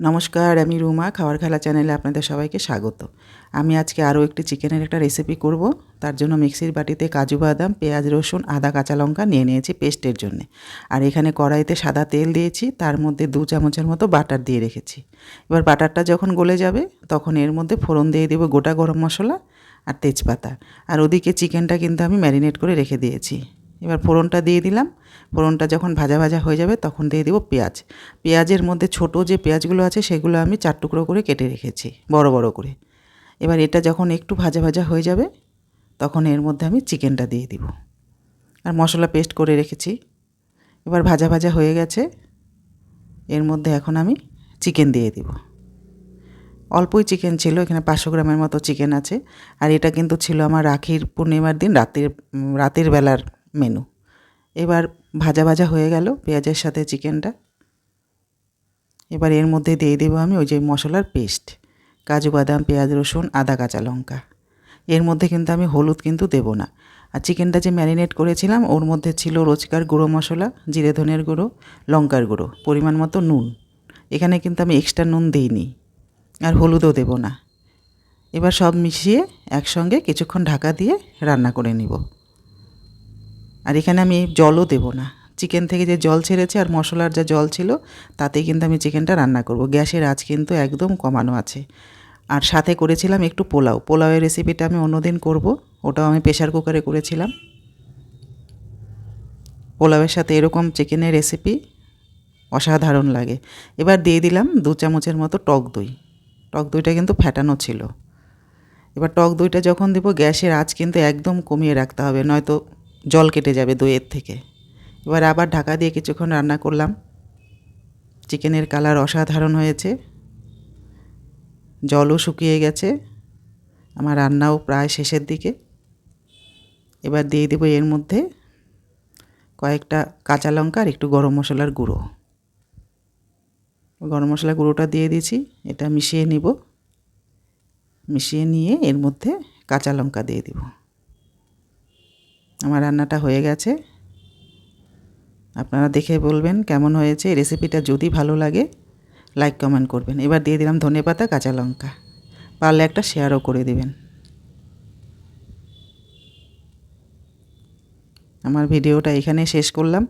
নমস্কার, আমি রুমা খাবার খেলা চ্যানেলে আপনাদের সবাইকে স্বাগত। আমি আজকে আরও একটি চিকেনের একটা রেসিপি করব। তার জন্য মিক্সির বাটিতে কাজু বাদাম, পেঁয়াজ, রসুন, আদা, কাঁচা লঙ্কা নিয়ে নিয়েছি পেস্টের জন্য। আর এখানে কড়াইতে সাদা তেল দিয়েছি, তার মধ্যে দু চামচের মতো বাটার দিয়ে রেখেছি। এবার বাটারটা যখন গলে যাবে, তখন এর মধ্যে ফোড়ন দিয়ে দেবো গোটা গরম মশলা আর তেজপাতা। আর ওদিকে চিকেনটা কিন্তু আমি ম্যারিনেট করে রেখে দিয়েছি। এবার ফোড়নটা দিয়ে দিলাম। ফোড়নটা যখন ভাজা ভাজা হয়ে যাবে তখন দিয়ে দেবো পেঁয়াজ। পেঁয়াজের মধ্যে ছোট যে পেঁয়াজগুলো আছে সেগুলো আমি চার টুকরো করে কেটে রেখেছি, বড় বড় করে। এবার এটা যখন একটু ভাজা ভাজা হয়ে যাবে তখন এর মধ্যে আমি চিকেনটা দিয়ে দিব। আর মশলা পেস্ট করে রেখেছি। এবার ভাজা ভাজা হয়ে গেছে। এর মধ্যে এখন আমি চিকেন দিয়ে দিব। অল্পই চিকেন ছিল, এখানে পাঁচশো গ্রামের মতো চিকেন আছে। আর এটা কিন্তু ছিল আমার রাখির পূর্ণিমার দিন, রাতের রাতের বেলার মেনু। এবার ভাজা ভাজা হয়ে গেল পেঁয়াজের সাথে চিকেনটা। এবার এর মধ্যে দিয়ে দেবো আমি ওই যে মশলার পেস্ট। কাজু, বাদাম, পেঁয়াজ, রসুন, আদা, কাঁচা লঙ্কা। এর মধ্যে কিন্তু আমি হলুদ কিন্তু দেব না। আর চিকেনটা যে ম্যারিনেট করেছিলাম ওর মধ্যে ছিল রোজকার গুঁড়ো মশলা, জিরে ধনের গুঁড়ো, লঙ্কার গুঁড়ো, পরিমাণ মতো নুন। এখানে কিন্তু আমি এক্সট্রা নুন দিইনি আর হলুদও দেব না। এবার সব মিশিয়ে একসঙ্গে কিছুক্ষণ ঢাকা দিয়ে রান্না করে নিব। আর এখানে আমি জলও দেব না। চিকেন থেকে যে জল ছেড়েছে আর মশলার যা জল ছিল, তাতেই কিন্তু আমি চিকেনটা রান্না করব। গ্যাসের আঁচ কিন্তু একদম কমানো আছে। আর সাথে করেছিলাম একটু পোলাও। পোলাওয়ের রেসিপিটা আমি অন্যদিন করব। ওটাও আমি প্রেশার কুকারে করেছিলাম। পোলাওয়ের সাথে এরকম চিকেনের রেসিপি অসাধারণ লাগে। এবার দিয়ে দিলাম দু চামচের মতো টক দই। টক দইটা কিন্তু ফ্যাটানো ছিল। এবার টক দইটা যখন দেবো, গ্যাসের আঁচ কিন্তু একদম কমিয়ে রাখতে হবে। নয়তো জল কেটে যাবে দইয়ের থেকে। এবার আবার ঢাকা দিয়ে কিছুক্ষণ রান্না করলাম। চিকেনের কালার অসাধারণ হয়েছে। জলও শুকিয়ে গেছে। আমার রান্নাও প্রায় শেষের দিকে। এবার দিয়ে দেবো এর মধ্যে কয়েকটা কাঁচা লঙ্কা আর একটু গরম মশলার গুঁড়ো। গরম মশলা গুঁড়োটা দিয়ে দিয়েছি, এটা মিশিয়ে নিব। মিশিয়ে নিয়ে এর মধ্যে কাঁচা লঙ্কা দিয়ে দিব। আমার রান্নাটা হয়ে গেছে। আপনারা দেখে বলবেন কেমন হয়েছে। রেসিপিটা যদি ভালো লাগে লাইক কমেন্ট করবেন। এবার দিয়ে দিলাম ধনে পাতা, কাঁচা লঙ্কা। পারলে একটা শেয়ারও করে দেবেন। আমার ভিডিওটা এখানে শেষ করলাম।